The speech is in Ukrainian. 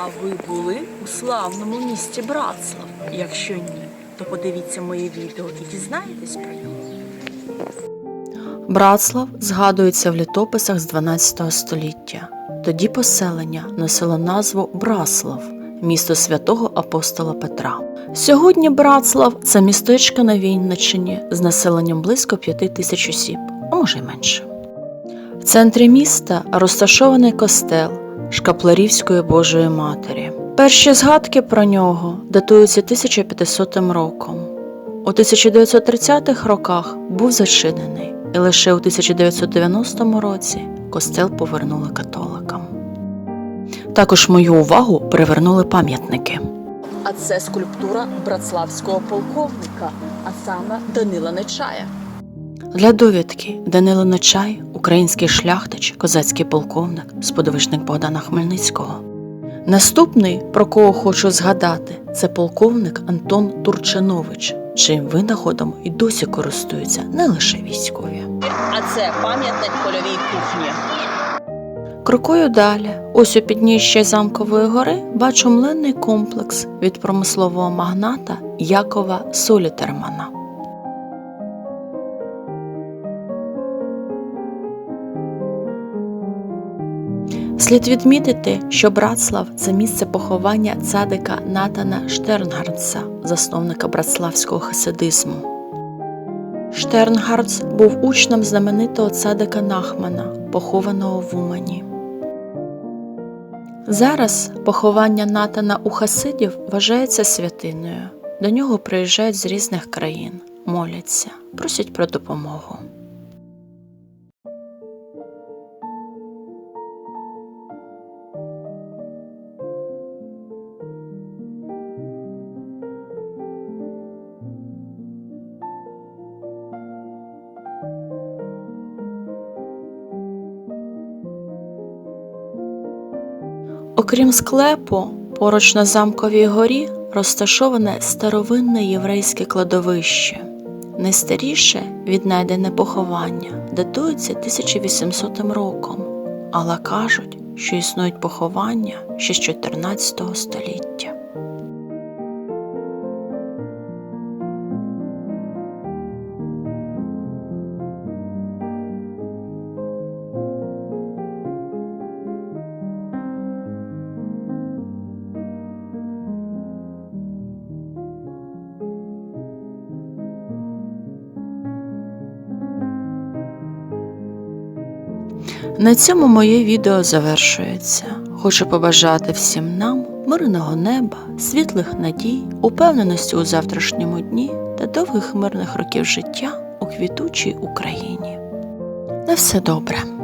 А ви були у славному місті Братслав? Якщо ні, то подивіться моє відео і дізнаєтесь про нього. Братслав згадується в літописах з 12 століття. Тоді поселення носило назву Браслав, місто святого апостола Петра. Сьогодні Братслав це містечко на Вінниччині з населенням близько 5 тисяч осіб, а може й менше. В центрі міста розташований костел Шкапларівської Божої Матері. Перші згадки про нього датуються 1500 роком. У 1930-х роках був зачинений, і лише у 1990 році костел повернули католикам. Також мою увагу привернули пам'ятники. А це скульптура братславського полковника, а саме Данила Нечая. Для довідки Данило Нечай український шляхтич, козацький полковник, сподвижник Богдана Хмельницького. Наступний, про кого хочу згадати, це полковник Антон Турчинович, чим винаходом і досі користуються не лише військові. А це пам'ятник польовій кухні. Крокою далі, ось у підніжжі замкової гори, бачу млинний комплекс від промислового магната Якова Солітермана. Слід відмітити, що Братслав це місце поховання цадика Натана Штернгардса, засновника братславського хасидизму. Штернгардс був учнем знаменитого цадика Нахмана, похованого в Умані. Зараз поховання Натана у хасидів вважається святиною. До нього приїжджають з різних країн, моляться, просять про допомогу. Окрім склепу, поруч на замковій горі розташоване старовинне єврейське кладовище. Найстаріше віднайдене поховання датується 1800 роком, але кажуть, що існують поховання ще з 14 століття. На цьому моє відео завершується. Хочу побажати всім нам мирного неба, світлих надій, упевненості у завтрашньому дні та довгих мирних років життя у квітучій Україні. На все добре!